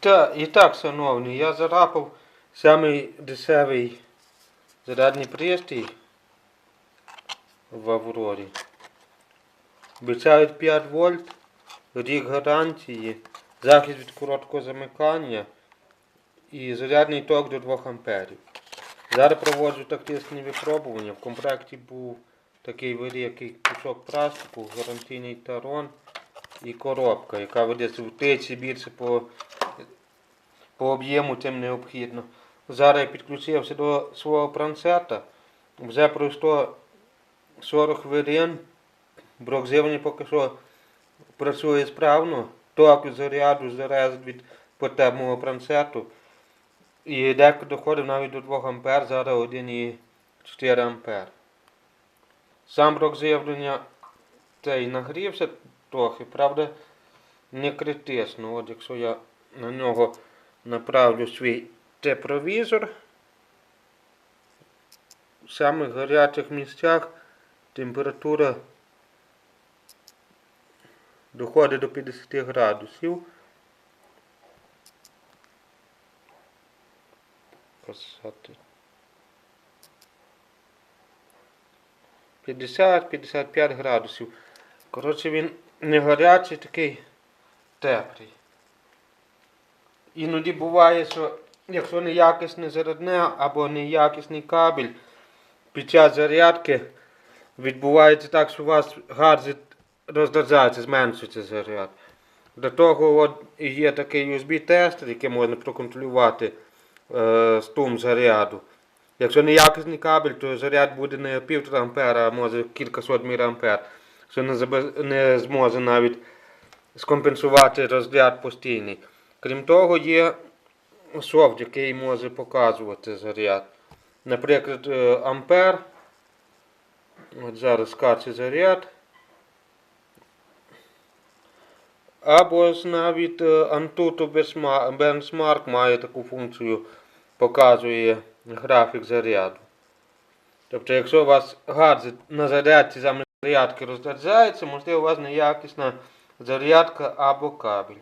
Та, і так, шановні, я зарапав самий дешевий зарядний пристрій в Аврорі. Обіцяють 5 вольт, рік гарантії, захист від короткого замикання і зарядний ток до 2 амперів. Зараз проводжу тактичні випробування. В комплекті був такий великий кусок пластику, гарантійний тарон і коробка, яка ведеться втричі більше по, по об'єму, тим необхідно. Зараз я підключився до свого планшета. Вже пройшло 40 хвилин. Брок живлення поки що працює справно. Ток заряду залежить від потреб мого планшету. І деколи доходив навіть до 2 ампер, зараз 1,4 ампер. Сам брок живлення цей нагрівся трохи, правда, не критично. От якщо я на нього направлю свій тепловізор, в самих гарячих місцях температура доходить до 50 градусів. Писати. 50-55 градусів. Коротше, він не гарячий, такий теплий. Іноді буває, що якщо неякісне зарядне або неякісний кабель, під час зарядки відбувається так, що у вас газ роздражається, зменшується заряд. До того от є такий USB-тестер, який можна проконтролювати е, струм заряду. Якщо неякісний кабель, то заряд буде не 1,5 ампера, а може кількасот мА, що не зможе навіть скомпенсувати розряд постійний. Крім того, є софт, який може показувати заряд. Наприклад, е, ампер. От зараз скаче заряд. Або навіть е, Antutu Benchma- Benchmark має таку функцію, показує графік заряду. Тобто, якщо у вас гаджет на зарядці замість зарядки розряджається, можливо, у вас неякісна зарядка або кабель.